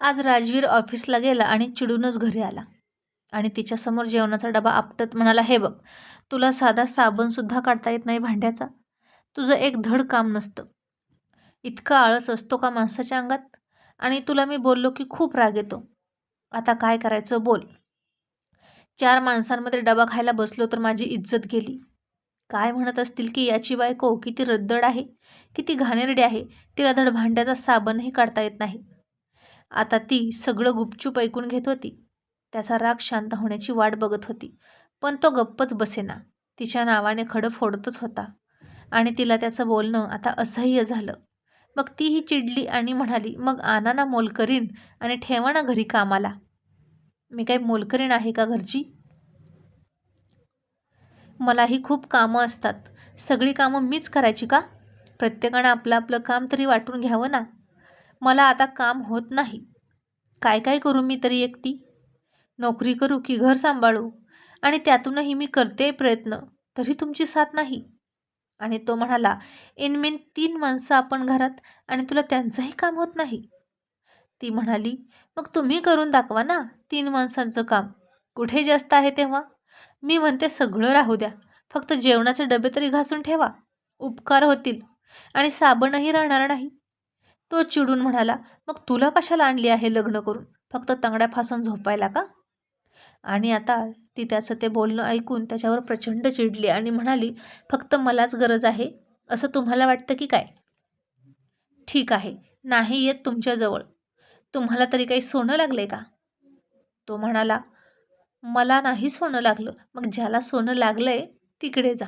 आज राजवीर ऑफिसला गेला आणि चिडूनच घरी आला. आणि तिच्यासमोर जेवणाचा डबा आपटत म्हणाला हे बघ तुला साधा साबणसुद्धा काढता येत नाही भांड्याचा? तुझं एक धड काम नसतं. इतका आळस असतो का माणसाच्या अंगात? आणि तुला मी बोललो की खूप राग येतो. आता काय करायचं बोल. चार माणसांमध्ये डबा खायला बसलो तर माझी इज्जत गेली. काय म्हणत असतील की याची बायको किती रद्दड आहे किती घाणेरडी आहे तिला धड भांड्याचा साबणही काढता येत नाही. आता ती सगळं गुपचूप ऐकून घेत होती. त्याचा राग शांत होण्याची वाट बघत होती. पण तो गप्पच बसेना. तिच्या नावाने खडं फोडतच होता. आणि तिला त्याचं बोलणं आता असह्य झालं. मग तीही चिडली आणि म्हणाली मग आना ना मोलकरीण आणि ठेवा ना घरी कामाला. मी काही मोलकरीण आहे का घरची? मलाही खूप कामं असतात. सगळी कामं मीच करायची का? प्रत्येकानं आपलं आपलं काम तरी वाटून घ्यावं ना. मला आता काम होत नाही. काय काय करू मी तरी एकटी? नोकरी करू की घर सांभाळू? आणि त्यातूनही मी करते प्रयत्न तरी तुमची साथ नाही. आणि तो म्हणाला इनमेन तीन माणसं आपण घरात आणि तुला त्यांचंही काम होत नाही. ती म्हणाली मग तुम्ही करून दाखवा ना तीन माणसांचं काम. कुठे जास्त आहे तेव्हा? मी म्हणते सगळं राहू द्या. फक्त जेवणाचे डबे तरी घासून ठेवा. उपकार होतील. आणि साबणही राहणार नाही. तो चिडून म्हणाला मग तुला कशाला आणली आहे लग्न करून? फक्त तंगड्या फासून झोपायला का? आणि आता ती त्याचं ते बोलणं ऐकून त्याच्यावर प्रचंड चिडली आणि म्हणाली फक्त मलाच गरज आहे. असं तुम्हाला वाटतं की काय? ठीक आहे. नाही येत तुमच्याजवळ. तुम्हाला तरी काही सोनं लागले का? तो म्हणाला मला नाही सोनं लागलं. मग ज्याला सोनं लागलंय तिकडे जा.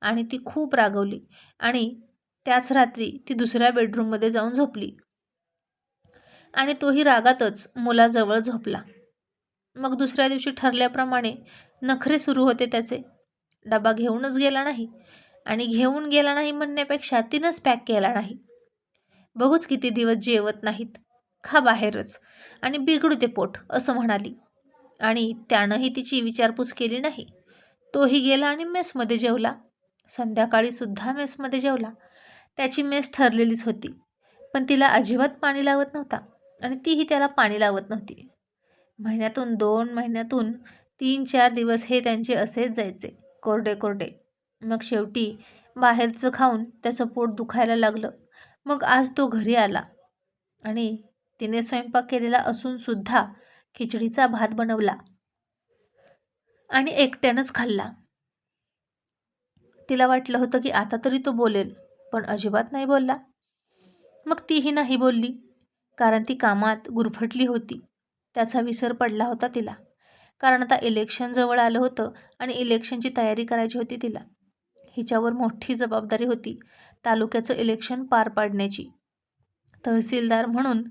आणि ती खूप रागवली आणि त्याच रात्री ती दुसऱ्या बेडरूममध्ये जाऊन झोपली. आणि तोही रागातच मुलाजवळ झोपला. मग दुसऱ्या दिवशी ठरल्याप्रमाणे नखरे सुरू होते त्याचे. डबा घेऊनच गेला नाही आणि घेऊन गेला नाही म्हणण्यापेक्षा तिनंच पॅक केला नाही. बघूच किती दिवस जेवत नाहीत. खा बाहेरच आणि बिघडू ते पोट असं म्हणाली. आणि त्यानंही तिची विचारपूस केली नाही. तोही गेला आणि मेसमध्ये जेवला. संध्याकाळीसुद्धा मेसमध्ये जेवला. त्याची मेस ठरलेलीच होती. पण तिला अजिबात पाणी लावत नव्हता आणि तीही त्याला पाणी लावत नव्हती. महिन्यातून दोन महिन्यातून तीन चार दिवस हे त्यांचे असेच जायचे कोरडे कोरडे. मग शेवटी बाहेरचं खाऊन त्याचं पोट दुखायला लागलं. मग आज तो घरी आला आणि तिने स्वयंपाक केलेला असूनसुद्धा खिचडीचा भात बनवला आणि एकट्यानंच खाल्ला. तिला वाटलं होतं की आता तरी तो बोलेल. पण अजिबात नाही बोलला. मग तीही नाही बोलली कारण ती कामात गुरफटली होती. त्याचा विसर पडला होता तिला. कारण आता इलेक्शन जवळ आलं होतं आणि इलेक्शनची तयारी करायची होती तिला. हिच्यावर मोठी जबाबदारी होती तालुक्याचं इलेक्शन पार पाडण्याची. तहसीलदार म्हणून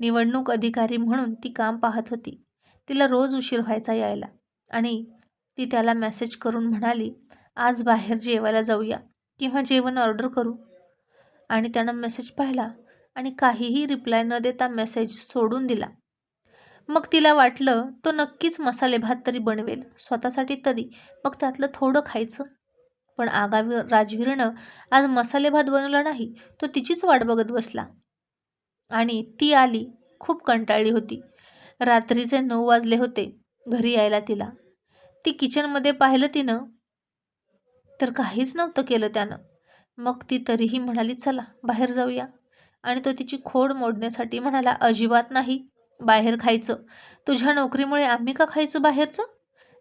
निवडणूक अधिकारी म्हणून ती काम पाहत होती. तिला रोज उशीर व्हायचा यायला. आणि ती त्याला मेसेज करून म्हणाली आज बाहेर जेवायला जाऊया किंवा जेवण ऑर्डर करू. आणि त्यानं मेसेज पाहिला आणि काहीही रिप्लाय न देता मेसेज सोडून दिला. मग तिला वाटलं तो नक्कीच मसाले भात तरी बनवेल स्वतःसाठी तरी. मग त्यातलं थोडं खायचं. पण आगावी राजवीरनं आज मसाले भात बनवला नाही तो तिचीच वाट बघत बसला. आणि ती आली खूप कंटाळली होती. रात्रीचे नऊ वाजले होते घरी यायला तिला. ती किचनमध्ये पाहिलं तिनं तर काहीच नव्हतं केलं त्यानं. मग ती तरीही म्हणाली चला बाहेर जाऊया. आणि तो तिची खोड मोडण्यासाठी म्हणाला अजिबात नाही बाहेर खायचं. तुझ्या नोकरीमुळे आम्ही का खायचं बाहेरचं?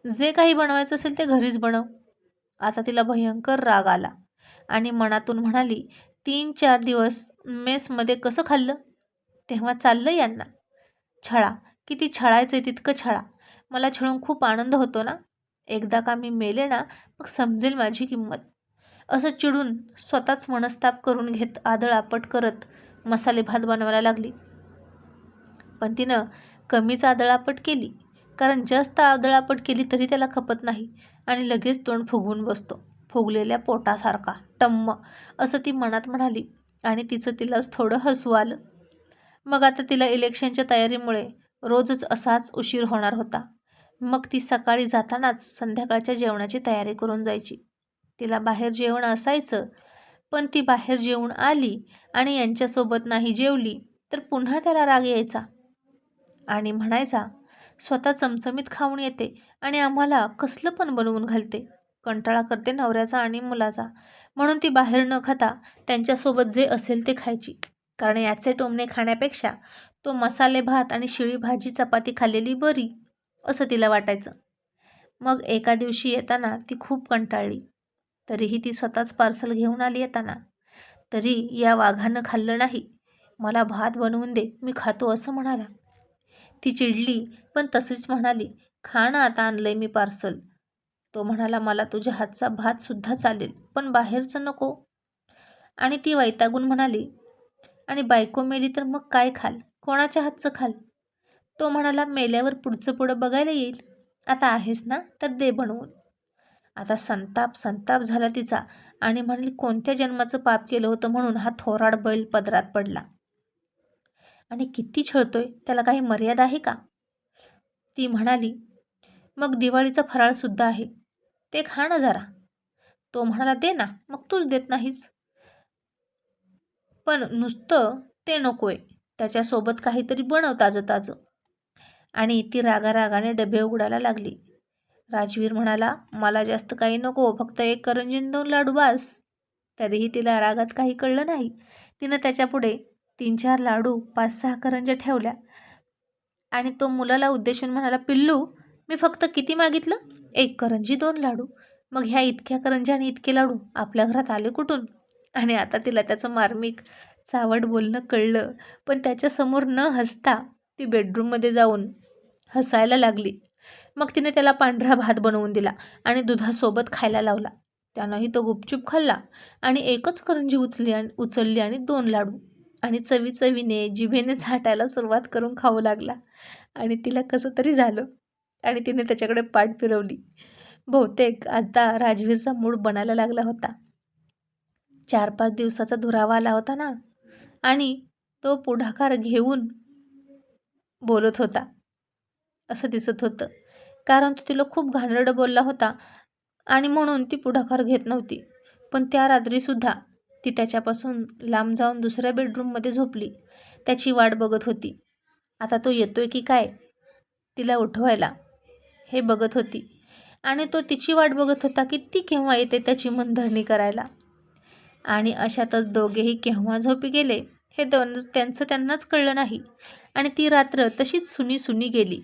जे काही बनवायचं असेल ते घरीच बनव. आता तिला भयंकर राग आला आणि मनातून म्हणाली तीन चार दिवस मेसमध्ये कसं खाल्लं? तेव्हा चाललं यांना. छळा किती छळायचं तितकं छळा. मला छळून खूप आनंद होतो ना? एकदा का मी मेले ना मग समजेल माझी किंमत. असं चिडून स्वतःच मनस्ताप करून घेत आदळ आपट करत मसाले भात बनवायला लागली. पण तिनं कमीच आदळापट केली. कारण जास्त आदळापट केली तरी त्याला खपत नाही आणि लगेच तोंड फुगवून बसतो. फुगलेल्या पोटासारखा टम्म असं ती मनात म्हणाली आणि तिचं तिलाच थोडं हसू आलं. मग आता तिला इलेक्शनच्या तयारीमुळे रोजच असाच उशीर होणार होता. मग ती सकाळी जातानाच संध्याकाळच्या जेवणाची तयारी करून जायची. तिला बाहेर जेवण असायचं. पण ती बाहेर जेवून आली आणि यांच्यासोबत नाही जेवली तर पुन्हा त्याला राग यायचा. आणि म्हणायचा स्वतः चमचमीत खाऊन येते आणि आम्हाला कसलं पण बनवून घालते. कंटाळा करते नवऱ्याचा आणि मुलाचा. म्हणून ती बाहेर न खाता त्यांच्यासोबत जे असेल ते खायची. कारण याचे टोमणे खाण्यापेक्षा तो मसाले भात आणि शिळी भाजी चपाती खाल्लेली बरी असं तिला वाटायचं. मग एका दिवशी येताना ती खूप कंटाळली. तरीही ती स्वतःच पार्सल घेऊन आली येताना. तरी या वाघानं खाल्लं नाही. मला भात बनवून दे मी खातो असं म्हणाला. ती चिडली पण तशीच म्हणाली खाणं आता आणलंय मी पार्सल. तो म्हणाला मला तुझ्या हातचा भातसुद्धा चालेल पण बाहेरचं नको. आणि ती वैतागून म्हणाली आणि बायको मेली तर मग काय खाल? कोणाच्या हातचं खाल? तो म्हणाला मेल्यावर पुढचं पुढं बघायला येईल. आता आहेस ना तर दे बनवून. आता संताप संताप झाला तिचा आणि म्हणली कोणत्या जन्माचं पाप केलं होतं म्हणून हा थोराड बैल पदरात पडला? आणि किती छळतोय? त्याला काही मर्यादा आहे का? ती म्हणाली मग दिवाळीचा फराळसुद्धा आहे. ते खा ना जरा. तो म्हणाला दे ना मग तूच देत नाहीस. पण नुसतं ते नकोय. त्याच्यासोबत काहीतरी बनव ताजं ताजं आणि ती रागारागाने डबे उघडायला लागली. राजवीर म्हणाला मला जास्त काही नको फक्त एक करंजीन दोन लाडू बास. तरीही तिला रागात काही कळलं नाही. तिनं त्याच्यापुढे तीन चार लाडू पाच सहा करंज्या ठेवल्या. आणि तो मुलाला उद्देशून म्हणाला पिल्लू मी फक्त किती मागितलं? एक करंजी दोन लाडू. मग ह्या इतक्या करंज्या आणि इतके लाडू आपल्या घरात आले कुठून? आणि आता तिला त्याचं मार्मिक चावट बोलणं कळलं पण त्याच्यासमोर न हसता ती बेडरूममध्ये जाऊन हसायला लागली. मग तिने त्याला पांढरा भात बनवून दिला आणि दुधासोबत खायला लावला. त्यानंही तो गुपचूप खाल्ला आणि एकच करंजी उचली आणि उचलली आणि दोन लाडू आणि चवी चवीने जिभेने झाटायला सुरुवात करून खाऊ लागला. आणि तिला कसं तरी झालं आणि तिने त्याच्याकडे पाठ फिरवली. बहुतेक आता राजवीरचा मूड बनायला लागला होता. चार पाच दिवसाचा दुरावा आला होता ना? आणि तो पुढाकार घेऊन बोलत होता. असं दिसत होतं. कारण तो तिला खूप घाणरडं बोलला होता आणि म्हणून ती पुढाकार घेत नव्हती. पण त्या रात्रीसुद्धा ती त्याच्यापासून लांब जाऊन दुसऱ्या बेडरूममध्ये झोपली. त्याची वाट बघत होती. आता तो येतोय की काय? तिला उठवायला. हे बघत होती. आणि तो तिची वाट बघत होता की ती केव्हा येते त्याची मनधरणी करायला. आणि अशातच दोघेही केव्हा झोपी गेले हे दोन त्यांचं त्यांनाच कळलं नाही. आणि ती रात्र तशीच सुनी सुनी गेली.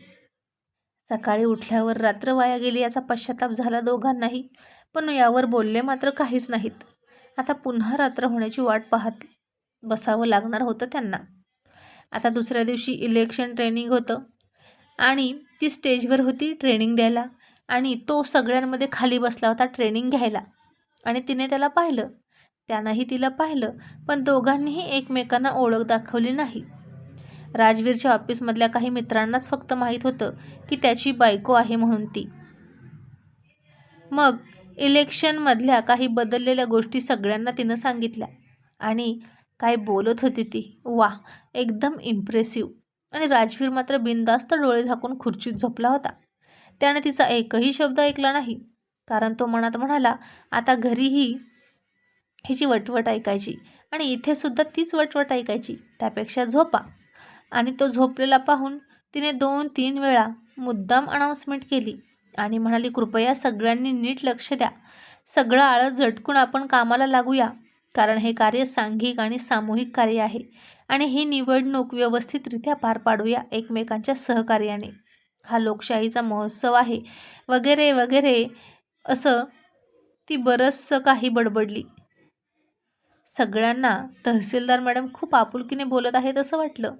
सकाळी उठल्यावर रात्र वाया गेली याचा पश्चाताप झाला दोघांनाही पण यावर बोलले मात्र काहीच नाहीत. आता पुन्हा रात्र होण्याची वाट पाहत बसावं लागणार होतं त्यांना. आता दुसऱ्या दिवशी इलेक्शन ट्रेनिंग होतं आणि ती स्टेजवर होती ट्रेनिंग द्यायला आणि तो सगळ्यांमध्ये खाली बसला होता ट्रेनिंग घ्यायला. आणि तिने त्याला पाहिलं. त्यानंही तिला पाहिलं पण दोघांनीही एकमेकांना ओळख दाखवली नाही. राजवीरच्या ऑफिसमधल्या काही मित्रांनाच फक्त माहीत होतं की त्याची बायको आहे म्हणून ती. मग इलेक्शनमधल्या काही बदललेल्या गोष्टी सगळ्यांना तिनं सांगितल्या. आणि काय बोलत होती ती? वा एकदम इम्प्रेसिव्ह आणि राजवीर मात्र बिनदास्त डोळे झाकून खुर्चीत झोपला होता. त्याने तिचा एकही शब्द ऐकला नाही. कारण तो मनात म्हणाला आता घरीही हिची वटवट ऐकायची आणि इथेसुद्धा तीच वटवट ऐकायची. त्यापेक्षा झोपा. आणि तो झोपलेला पाहून तिने दोन तीन वेळा मुद्दाम अनाऊन्समेंट केली आणि म्हणाली कृपया सगळ्यांनी नीट लक्ष द्या. सगळं आळं झटकून आपण कामाला लागूया कारण हे कार्य सांघिक आणि सामूहिक कार्य आहे आणि ही निवडणूक व्यवस्थितरित्या पार पाडूया एकमेकांच्या सहकार्याने. हा लोकशाहीचा महोत्सव आहे वगैरे वगैरे. असं ती बरंचसं काही बडबडली. सगळ्यांना तहसीलदार मॅडम खूप आपुलकीने बोलत आहेत असं वाटलं.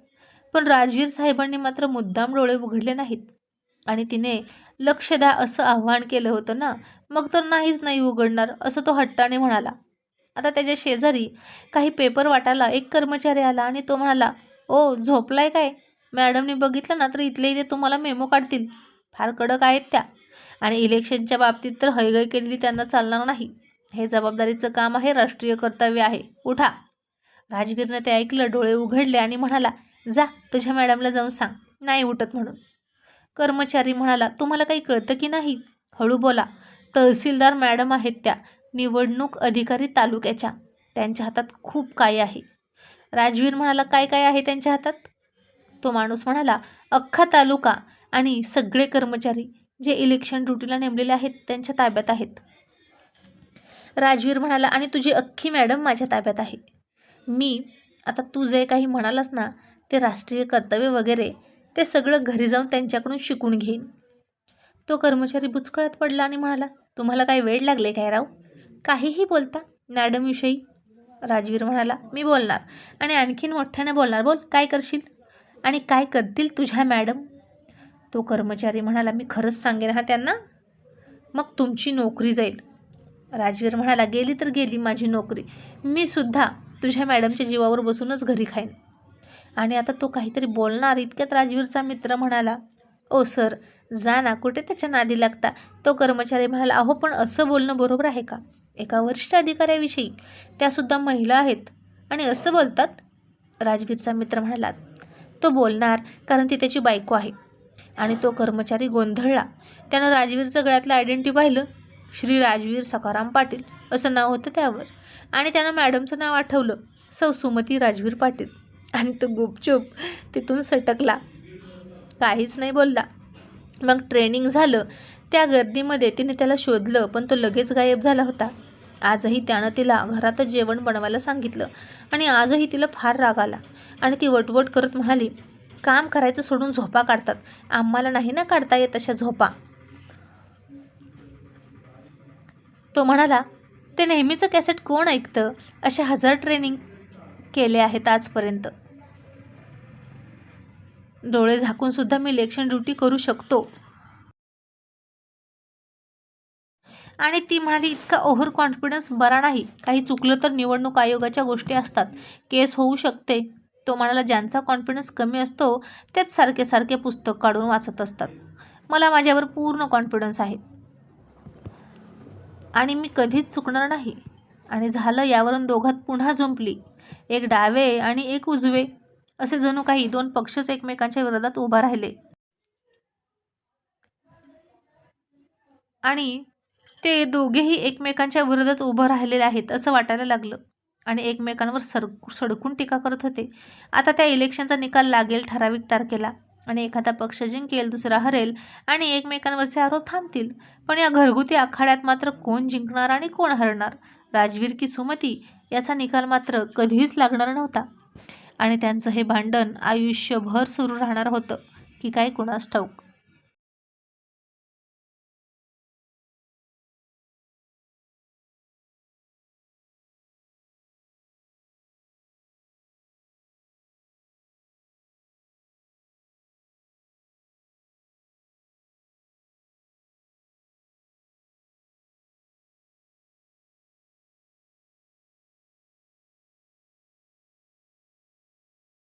पण राजवीर साहेबांनी मात्र मुद्दाम डोळे उघडले नाहीत. आणि तिने लक्ष द्या असं आव्हान केलं होतं ना मग तर नाहीच नाही उघडणार असं तो हट्टाने म्हणाला. आता त्याच्या शेजारी काही पेपर वाटायला एक कर्मचारी आला आणि तो म्हणाला ओ झोपलाय काय? मॅडमने बघितलं ना तर इथले इथे तुम्हाला मेमो काढतील. फार कडक आहेत त्या. आणि इलेक्शनच्या बाबतीत तर हैगय केलेली त्यांना चालणार नाही. हे जबाबदारीचं काम आहे राष्ट्रीय कर्तव्य आहे. उठा. राजवीरनं ते ऐकलं डोळे उघडले आणि म्हणाला जा तुझ्या मॅडमला जाऊन सांग. नाही उठत म्हणून. कर्मचारी म्हणाला तुम्हाला काही कळतं की नाही? हळू बोला. तहसीलदार मॅडम आहेत त्या निवडणूक अधिकारी तालुक्याच्या. त्यांच्या हातात खूप काय आहे. राजवीर म्हणाला काय काय आहे त्यांच्या हातात? तो माणूस म्हणाला अख्खा तालुका आणि सगळे कर्मचारी जे इलेक्शन ड्युटीला नेमलेले आहेत त्यांच्या ताब्यात आहेत. राजवीर म्हणाला आणि तुझी अख्खी मॅडम माझ्या ताब्यात आहे. मी आता तू जे काही म्हणालास ना ते राष्ट्रीय कर्तव्य वगैरे ते सगळं घरी जाऊन त्यांच्याकडून शिकून घेईन. तो कर्मचारी बुचकळ्यात पडला आणि म्हणाला तुम्हाला काय वेळ लागले काय राव? काहीही बोलता मॅडमविषयी. राजवीर म्हणाला मी बोलणार आणि आणखीन मोठ्याने बोलणार. बोल काय करशील? आणि काय करतील तुझ्या मॅडम? तो कर्मचारी म्हणाला मी खरंच सांगेन हा त्यांना. मग तुमची नोकरी जाईल. राजवीर म्हणाला गेली तर गेली माझी नोकरी. मी सुद्धा तुझ्या मॅडमच्या जीवावर बसूनच घरी खाईन. आणि आता तो काहीतरी बोलणार इतक्यात राजवीरचा मित्र म्हणाला ओ सर जा ना कुठे त्याच्या नादी लागता? तो कर्मचारी म्हणाला अहो पण असं बोलणं बरोबर आहे का? एका वरिष्ठ अधिकाऱ्याविषयी. त्यासुद्धा महिला आहेत. आणि असं बोलतात? राजवीरचा मित्र म्हणाला तो बोलणार कारण ती त्याची बायको आहे. आणि तो कर्मचारी गोंधळला. त्यानं राजवीरचं गळ्यातलं आयडेंटिटी पाहिलं. श्री राजवीर सखाराम पाटील असं नाव होतं त्यावर. आणि त्यानं मॅडमचं नाव आठवलं. सौ सुमती राजवीर पाटील. आणि तो गुपचूप तिथून सटकला. काहीच नाही बोलला. मग ट्रेनिंग झालं. त्या गर्दीमध्ये तिने त्याला शोधलं पण तो लगेच गायब झाला होता. आजही त्यानं तिला घरातच जेवण बनवायला सांगितलं आणि आजही तिला फार राग आला. आणि ती वटवट करत म्हणाली काम करायचं सोडून झोपा काढतात. आम्हाला नाही ना काढता येत अशा झोपा. तो म्हणाला ते नेहमीचं कॅसेट कोण ऐकतं? अशा हजार ट्रेनिंग केले आहेत आजपर्यंत. डोळे झाकून सुद्धा मी इलेक्शन ड्युटी करू शकतो. आणि ती म्हणाली इतका ओव्हर कॉन्फिडन्स बरा नाही. काही चुकलं तर निवडणूक आयोगाच्या गोष्टी असतात. केस होऊ शकते. तो म्हणाला ज्यांचा कॉन्फिडन्स कमी असतो त्याच सारखे सारखे पुस्तक काढून वाचत असतात. मला माझ्यावर पूर्ण कॉन्फिडन्स आहे. आणि मी कधीच चुकणार नाही. आणि झालं यावरून दोघात पुन्हा जुंपली एक डावे आणि एक उजवे असे जणू काही दोन पक्षच एकमेकांच्या विरोधात उभा राहिले. आणि ते दोघेही एकमेकांच्या विरोधात उभं राहिलेले आहेत असं वाटायला लागलं. आणि एकमेकांवर सर सडकून टीका करत होते. आता त्या इलेक्शनचा निकाल लागेल ठराविक तारखेला आणि एखादा पक्ष जिंकेल दुसरा हरेल आणि एकमेकांवरचे आरोप थांबतील. पण या घरगुती आखाड्यात मात्र कोण जिंकणार आणि कोण हरणार? राजवीर की सुमती? याचा निकाल मात्र कधीच लागणार नव्हता. आणि त्यांचं हे भांडण आयुष्यभर सुरू राहणार होतं की काय कुणास ठाऊक.